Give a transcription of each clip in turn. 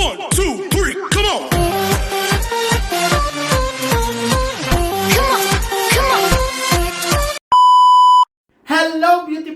One, two,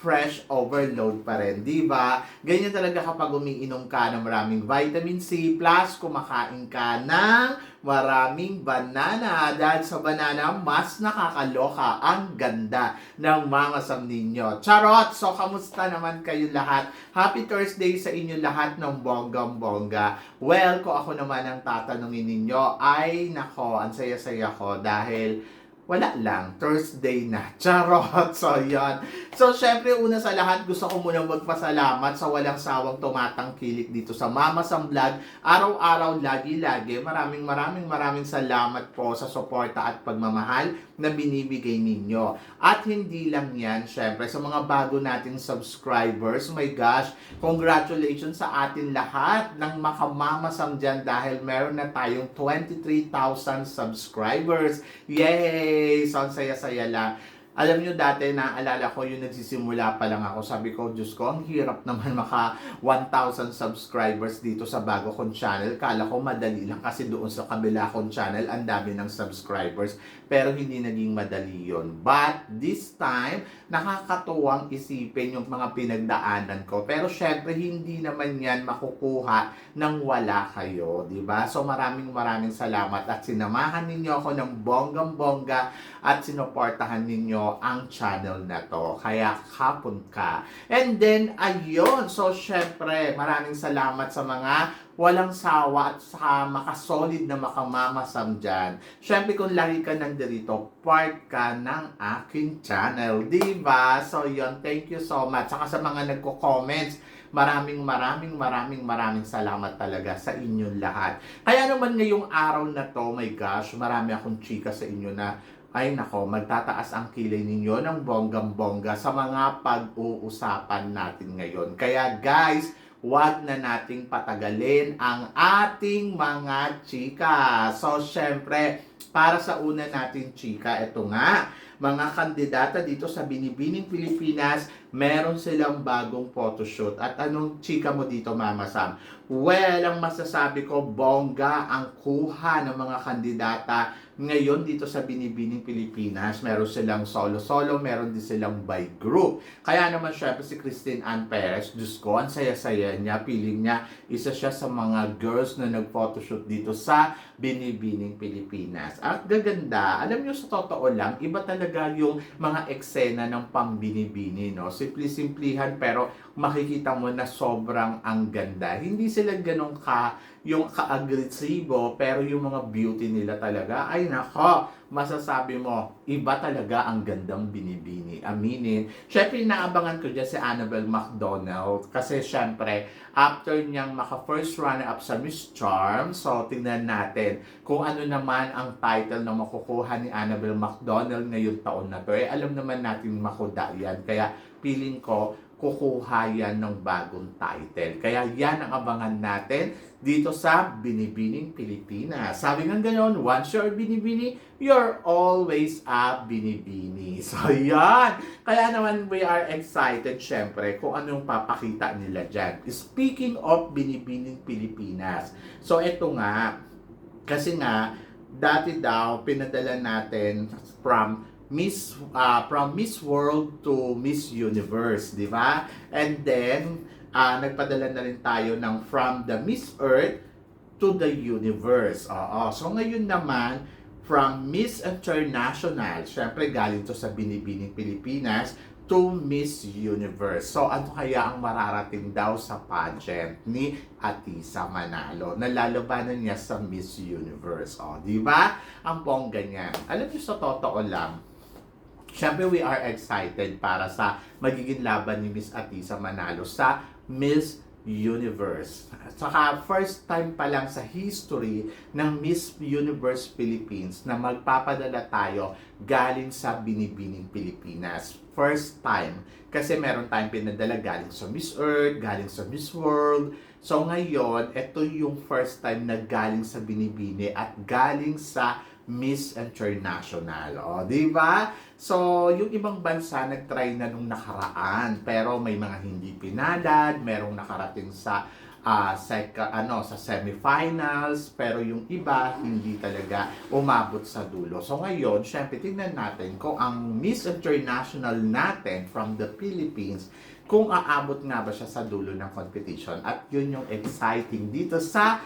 fresh overload pa rin, di ba? Ganyan talaga kapag umiinom ka ng maraming vitamin C plus kumakain ka ng maraming banana. Dahil sa banana, mas nakakaloka ang ganda ng mga sam ninyo. Charot! So, kamusta naman kayo lahat? Happy Thursday sa inyo lahat ng bonggang-bongga. Well, kung ako naman ang tatanungin ninyo, ay nako, ang saya-saya ko dahil wala lang, Thursday na. Charot! So, yan. So, syempre, una sa lahat, gusto ko muna magpasalamat sa walang sawang tumatangkilik dito sa Mama Sam Vlog. Araw-araw, lagi-lagi. Maraming maraming maraming salamat po sa suporta at pagmamahal na binibigay ninyo. At hindi lang yan, syempre, sa mga bago nating subscribers, my gosh, congratulations sa atin lahat ng makamamasam dyan dahil meron na tayong 23,000 subscribers. Yay! So, saya-saya lang. Alam nyo dati, naaalala ko yung nagsisimula pa lang ako. Sabi ko, Diyos ko, ang hirap naman maka 1,000 subscribers dito sa bago kong channel. Kala ko madali lang kasi doon sa kabila kong channel, ang dami ng subscribers. Pero hindi naging madali yon. But this time, nakakatuwang isipin yung mga pinagdaanan ko. Pero syempre, hindi naman yan makukuha nang wala kayo. ba So maraming maraming salamat at sinamahan ninyo ako ng bonggang-bongga at sinuportahan ninyo ang channel na to. Kaya kapon ka. And then, ayun. So, syempre, maraming salamat sa mga walang sawa at sa makasolid na makamamasam dyan. Syempre, kung lagi ka nandito, part ka ng aking channel. Diba? So, yun. Thank you so much. Saka sa mga nagko-comments, maraming maraming maraming maraming salamat talaga sa inyong lahat. Kaya naman ngayong araw na to, my gosh, marami akong chika sa inyo na ay nako, magtataas ang kilay ninyo ng bonggang-bongga sa mga pag-uusapan natin ngayon. Kaya guys, wag na nating patagalin ang ating mga chika. So, syempre, para sa una natin chika, ito nga, mga kandidata dito sa Binibining Pilipinas, meron silang bagong photoshoot. At anong chika mo dito, Mama Sam? Well, ang masasabi ko, bongga ang kuha ng mga kandidata ngayon dito sa Binibining Pilipinas. Meron silang solo-solo, meron din silang by group. Kaya naman syempre si Christine Ann Perez, Diyos ko, ang saya-saya niya. Piling niya, isa siya sa mga girls na nag-photoshoot dito sa Binibining Pilipinas. At gaganda, alam niyo sa totoo lang, iba talaga yung mga eksena ng pambinibini, no? Simpli-simplihan pero makikita mo na sobrang ang ganda. Hindi sila ganun ka yung ka-agresibo pero yung mga beauty nila talaga ay nako masasabi mo iba talaga ang gandang binibini. Aminin. Syempre inaabangan ko dyan si Annabelle McDonald kasi syempre after niyang maka first runner up sa Miss Charm so tingnan natin kung ano naman ang title na makukuha ni Annabelle McDonald ngayong taon na to. Eh alam naman natin makuda yan. Kaya feeling ko kukuha yan ng bagong title. Kaya yan ang abangan natin dito sa Binibining Pilipinas. Sabi nga ganon, once you're Binibini, you're always a Binibini. So yan! Kaya naman we are excited syempre kung anong papakita nila dyan. Speaking of Binibining Pilipinas, so eto nga, kasi nga, dati daw pinadala natin from Miss uh, from Miss World to Miss Universe, di ba? And then uh, nagpadala na rin tayo ng from the Miss Earth to the Universe. Oo. So ngayon naman from Miss International, syempre galing to sa Binibining Pilipinas to Miss Universe. So ano kaya ang mararating daw sa pageant ni Atisa Manalo? Nalalabanan niya sa Miss Universe. O, di ba? Ang bongga niya. Alam niyo sa totoo lang, Siyempre, we are excited para sa magiging laban ni Miss Atisa Manalo sa Miss Universe. Saka first time pa lang sa history ng Miss Universe Philippines na magpapadala tayo galing sa Binibining Pilipinas. First time. Kasi meron tayong pinadala galing sa Miss Earth, galing sa Miss World. So ngayon, ito yung first time na galing sa Binibini at galing sa Miss International. O, di ba? So, yung ibang bansa nag-try na nung nakaraan, pero may mga hindi pinalad, merong nakarating sa ah sec- ano sa semifinals pero yung iba hindi talaga umabot sa dulo. So ngayon, syempre tingnan natin kung ang Miss International natin from the Philippines kung aabot nga ba siya sa dulo ng competition at yun yung exciting dito sa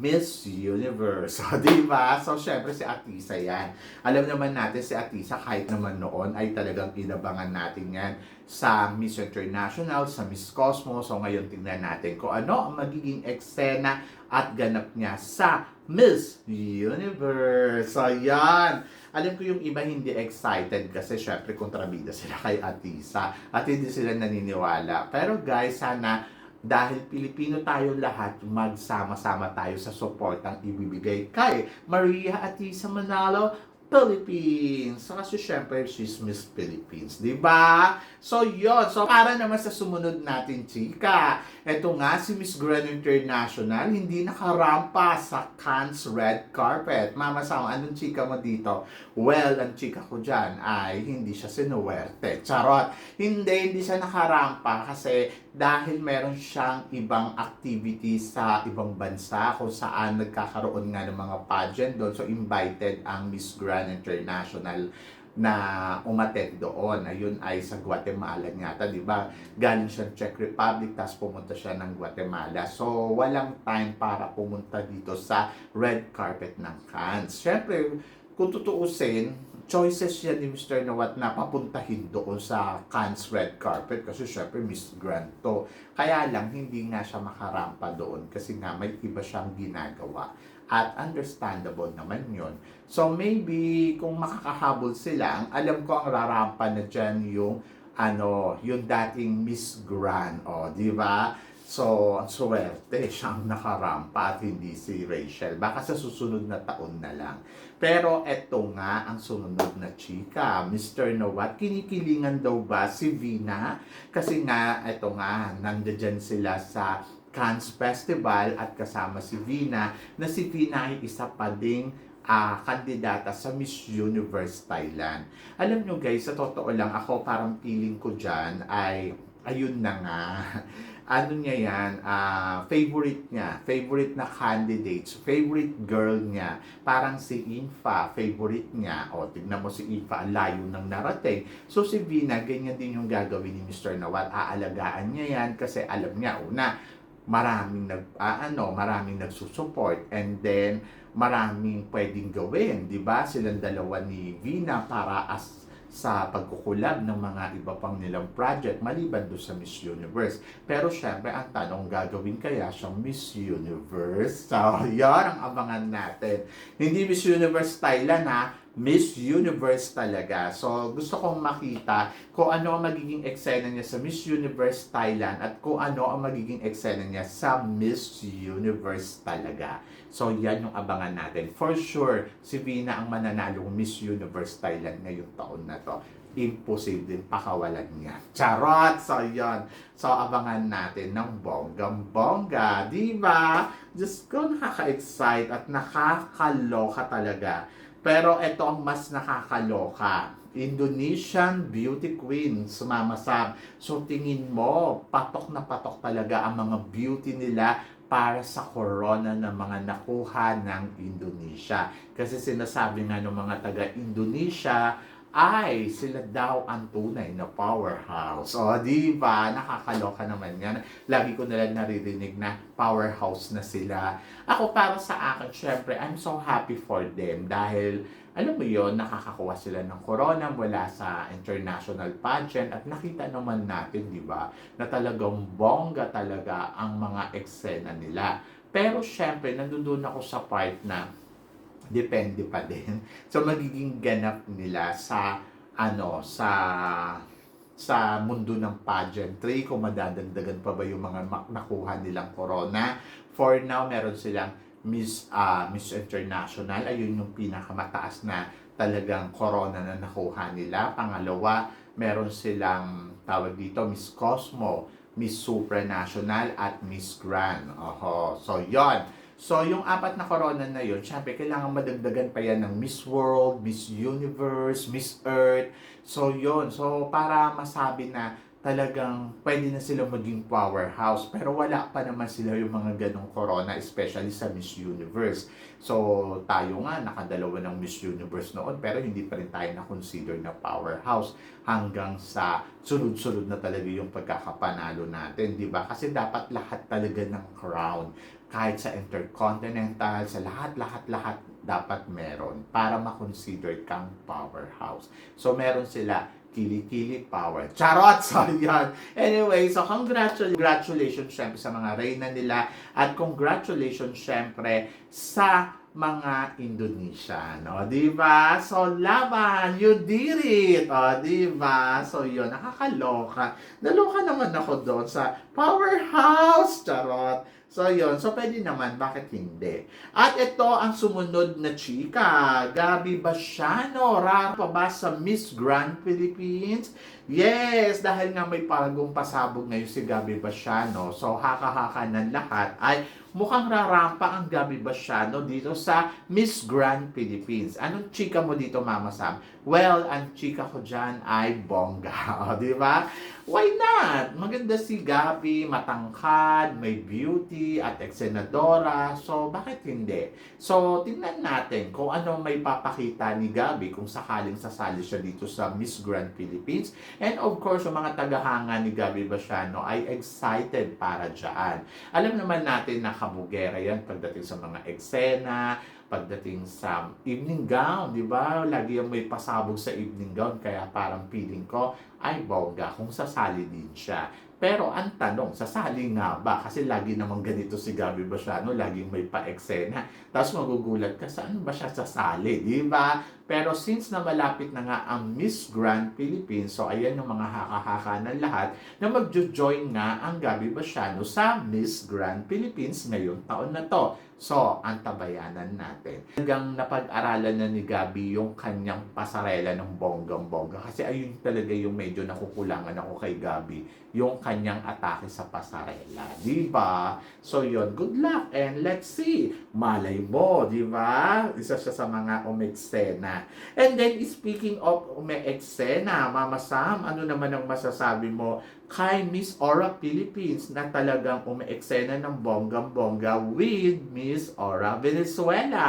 Miss Universe. So, di ba? So, syempre si Atisa yan. Alam naman natin si Atisa kahit naman noon ay talagang inabangan natin yan sa Miss International, sa Miss Cosmos. So, ngayon tingnan natin kung ano ang magiging eksena at ganap niya sa Miss Universe. So, yan. Alam ko yung iba hindi excited kasi syempre kontrabida sila kay Atisa at hindi sila naniniwala. Pero guys, sana dahil Pilipino tayo lahat, magsama-sama tayo sa support ang ibibigay kay Maria Atisa Manalo, Philippines. So, kasi syempre, she's Miss Philippines, ba? So, yon So, para naman sa sumunod natin, chika. Ito nga, si Miss Grand International, hindi nakarampa sa Cannes Red Carpet. Mama Sama, anong chika mo dito? Well, ang chika ko dyan ay hindi siya sinuwerte. Charot. Hindi, hindi siya nakarampa kasi dahil meron siyang ibang activity sa ibang bansa kung saan nagkakaroon nga ng mga pageant doon. So, invited ang Miss Grand International na umattend doon. Ayun ay sa Guatemala yata, di ba? Galing siya Czech Republic, tapos pumunta siya ng Guatemala. So, walang time para pumunta dito sa red carpet ng Cannes. Siyempre, kung tutuusin, choices yan ni Mr. Nawat na papuntahin doon sa Cannes red carpet kasi syempre Miss Grand to. Kaya lang, hindi nga siya makarampa doon kasi nga may iba siyang ginagawa. At understandable naman yon So maybe kung makakahabol sila, alam ko ang rarampa na dyan yung ano, yung dating Miss Grand, o, di ba? So, ang swerte siyang nakarampa at hindi si Rachel. Baka sa susunod na taon na lang. Pero eto nga ang sumunod na chika. Mr. Nawat, kinikilingan daw ba si Vina? Kasi nga, eto nga, nandiyan sila sa Cannes Festival at kasama si Vina na si Vina ay isa pa ding ah, kandidata sa Miss Universe Thailand. Alam nyo guys, sa totoo lang ako parang feeling ko dyan ay ayun na nga. Ano niya yan, ah, favorite niya, favorite na candidates, favorite girl niya, parang si Infa, favorite niya. O, tignan mo si Infa, layo ng narating. So si Vina, ganyan din yung gagawin ni Mr. Nawat. Aalagaan niya yan kasi alam niya, una, maraming nag ah, ano, maraming nagsusupport and then maraming pwedeng gawin, 'di ba? Silang dalawa ni Vina para as sa pagkukulab ng mga iba pang nilang project maliban do sa Miss Universe. Pero syempre, ang tanong, gagawin kaya siyang Miss Universe? So, yan ang abangan natin. Hindi Miss Universe Thailand ha, Miss Universe talaga. So, gusto kong makita kung ano ang magiging eksena niya sa Miss Universe Thailand at kung ano ang magiging eksena niya sa Miss Universe talaga. So, yan yung abangan natin. For sure, si Vina ang mananalong Miss Universe Thailand ngayong taon na to. Imposible din pakawalan niya. Charot! So, yan. So, abangan natin ng bonggang-bongga. Di ba? Diyos ko, nakaka-excite at nakakaloka talaga. Pero ito ang mas nakakaloka. Indonesian beauty queen, sumama sa So tingin mo, patok na patok talaga ang mga beauty nila para sa corona ng mga nakuha ng Indonesia. Kasi sinasabi nga ng mga taga-Indonesia, ay sila daw ang tunay na powerhouse. O, di ba? Nakakaloka naman yan. Lagi ko nalang naririnig na powerhouse na sila. Ako para sa akin, syempre, I'm so happy for them dahil alam mo yon nakakakuha sila ng corona mula sa international pageant at nakita naman natin, di ba, na talagang bongga talaga ang mga eksena nila. Pero syempre, nandun ako sa part na depende pa din. So magiging ganap nila sa ano sa sa mundo ng pageantry, kung madadagdagan pa ba yung mga nakuha nilang corona. For now, meron silang Miss, ah, Miss International. Ayun yung pinakamataas na talagang corona na nakuha nila. Pangalawa, meron silang tawag dito, Miss Cosmo, Miss Supranational at Miss Grand. Oho. So, yon. So, yung apat na corona na yun, syempre, kailangan madagdagan pa yan ng Miss World, Miss Universe, Miss Earth. So, yon. So, para masabi na talagang pwede na sila maging powerhouse. Pero wala pa naman sila yung mga ganong corona, especially sa Miss Universe. So, tayo nga, nakadalawa ng Miss Universe noon, pero hindi pa rin tayo na-consider na powerhouse hanggang sa sunod-sunod na talaga yung pagkakapanalo natin, di ba? Kasi dapat lahat talaga ng crown, kahit sa intercontinental, sa lahat-lahat-lahat dapat meron para ma-consider kang powerhouse. So, meron sila Kili-kili power. Charot! So, yan. Anyway, so congratulations, congratulations syempre sa mga reyna nila at congratulations syempre sa mga Indonesian. O, di ba? So, laban! You did it! O, di ba? So, yun. Nakakaloka. Naloka naman ako doon sa powerhouse! Charot! So, yun. So, pwede naman. Bakit hindi? At ito ang sumunod na chika. Gabi Basiano. Rara pa ba sa Miss Grand Philippines? Yes! Dahil nga may bagong pasabog ngayon si Gabi Basiano. So, haka-haka ng lahat ay mukhang rarampa ang Gabi Basiano dito sa Miss Grand Philippines. Anong chika mo dito, Mama Sam? Well, ang chika ko dyan ay bongga. Di ba? Why not? Maganda si Gabi, matangkad, may beauty, at eksenadora. So, bakit hindi? So, tingnan natin kung ano may papakita ni Gabi kung sakaling sasali siya dito sa Miss Grand Philippines. And of course, yung mga tagahanga ni Gabi Basiano ay excited para dyan. Alam naman natin na kabugera yan pagdating sa mga eksena, pagdating sa evening gown, di ba? Lagi yung may pasabog sa evening gown, kaya parang feeling ko, ay bongga kung sasali din siya. Pero ang tanong, sasali nga ba? Kasi lagi namang ganito si Gabi Basiano, laging may pa-eksena. Tapos magugulat ka, saan ba siya sasali? Di ba? Pero since na malapit na nga ang Miss Grand Philippines, so ayan yung mga haka-haka ng lahat, na magjo-join nga ang Gabi Basiano sa Miss Grand Philippines ngayong taon na to. So, ang tabayanan natin. Hanggang napag-aralan na ni Gabi yung kanyang pasarela ng bonggang-bongga. Kasi ayun talaga yung medyo nakukulangan ako kay Gabi. Yung kanyang atake sa pasarela. Di ba? So, yun. Good luck and let's see. Malay mo, di ba? Isa siya sa mga umeksena. And then, speaking of umeksena, Mama Sam, ano naman ang masasabi mo kay Miss Aura Philippines na talagang umeeksena ng bonggang-bongga with Miss Aura Venezuela.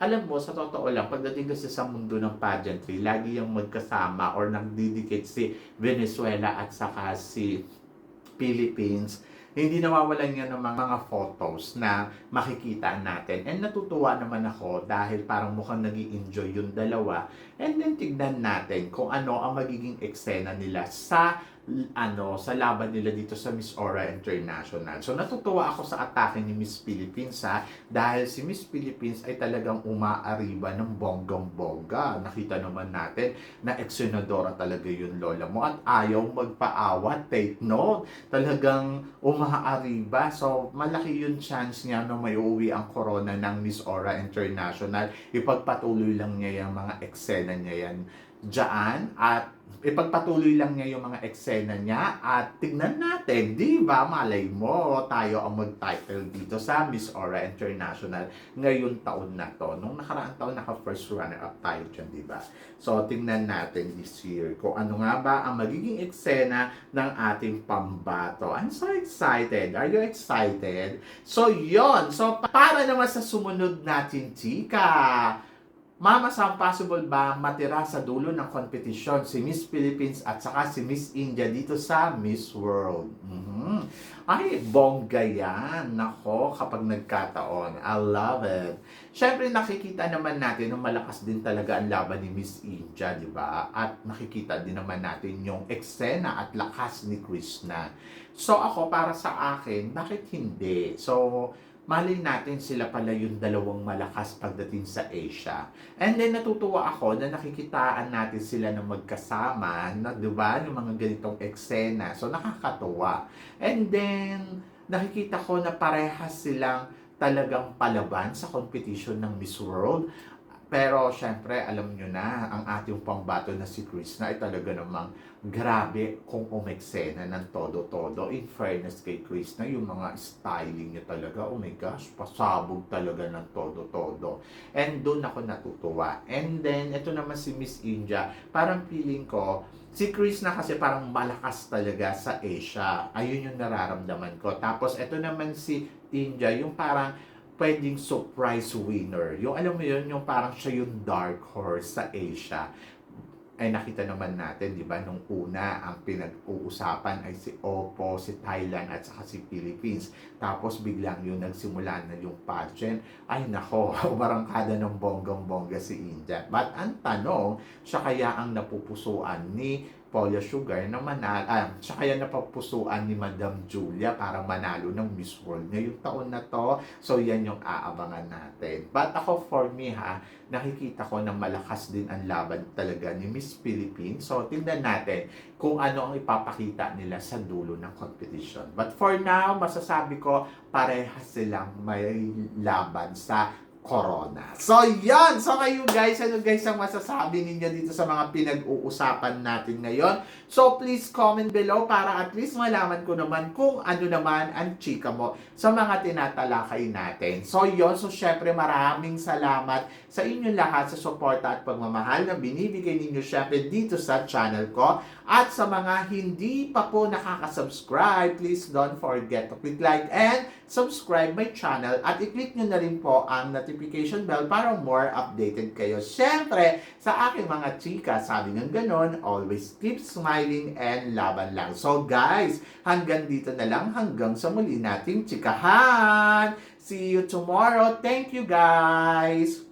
Alam mo, sa totoo lang, pagdating kasi sa mundo ng pageantry, lagi yung magkasama or nagdidikit si Venezuela at saka si Philippines hindi nawawalan yan ng mga, photos na makikita natin. And natutuwa naman ako dahil parang mukhang nag enjoy yung dalawa. And then tignan natin kung ano ang magiging eksena nila sa ano sa laban nila dito sa Miss Aura International. So natutuwa ako sa atake ni Miss Philippines ha dahil si Miss Philippines ay talagang umaariba ng bonggang-bongga. Nakita naman natin na eksenadora talaga yung lola mo at ayaw magpaawat. Take note. Talagang umaariba. So malaki yung chance niya na may uwi ang corona ng Miss Aura International. Ipagpatuloy lang niya yung mga eksena niya yan dyan at ipagpatuloy lang niya yung mga eksena niya at tignan natin, di ba? Malay mo, tayo ang mag-title dito sa Miss Aura International ngayon taon na to. Nung nakaraang taon, naka-first runner-up tayo dyan, di ba? So, tingnan natin this year kung ano nga ba ang magiging eksena ng ating pambato. I'm so excited. Are you excited? So, yon So, para naman sa sumunod natin, chika, Mama, Sam, possible ba matira sa dulo ng kompetisyon si Miss Philippines at saka si Miss India dito sa Miss World? Mhm. Ay, bongga yan. Nako, kapag nagkataon. I love it. Siyempre, nakikita naman natin na malakas din talaga ang laban ni Miss India, di ba? At nakikita din naman natin yung eksena at lakas ni Krishna. So, ako, para sa akin, bakit hindi? So, malin natin sila pala yung dalawang malakas pagdating sa Asia. And then natutuwa ako na nakikitaan natin sila na magkasama, na 'di ba, yung mga ganitong eksena. So nakakatuwa. And then nakikita ko na parehas silang talagang palaban sa competition ng Miss World. Pero syempre, alam nyo na, ang ating pangbato na si Chris na ay talaga namang grabe kung umeksena ng todo-todo. In fairness kay Chris na yung mga styling niya talaga, oh my gosh, pasabog talaga ng todo-todo. And doon ako natutuwa. And then, ito naman si Miss India, parang feeling ko, si Chris na kasi parang malakas talaga sa Asia. Ayun yung nararamdaman ko. Tapos, ito naman si India, yung parang pwedeng surprise winner. Yung alam mo yun, yung parang siya yung dark horse sa Asia. Ay nakita naman natin, di ba, nung una, ang pinag-uusapan ay si Oppo, si Thailand, at saka si Philippines. Tapos biglang yung nagsimula na yung pageant, ay nako, umarangkada ng bonggang-bongga si India. But ang tanong, siya kaya ang napupusuan ni Paula Sugar na manalo, ah, siya kaya napapusuan ni Madam Julia para manalo ng Miss World ngayong taon na to. So, yan yung aabangan natin. But ako, for me ha, nakikita ko na malakas din ang laban talaga ni Miss Philippines. So, tingnan natin kung ano ang ipapakita nila sa dulo ng competition. But for now, masasabi ko, parehas silang may laban sa corona. So, yan! So, kayo guys, ano guys ang masasabi ninyo dito sa mga pinag-uusapan natin ngayon? So, please comment below para at least malaman ko naman kung ano naman ang chika mo sa mga tinatalakay natin. So, yon So, syempre, maraming salamat sa inyo lahat sa suporta at pagmamahal na binibigay ninyo syempre dito sa channel ko. At sa mga hindi pa po nakaka-subscribe, please don't forget to click like and subscribe my channel at i-click nyo na rin po ang notification bell para more updated kayo. Siyempre, sa aking mga chika, sabi ng ganon, always keep smiling and laban lang. So guys, hanggang dito na lang, hanggang sa muli nating chikahan. See you tomorrow. Thank you guys!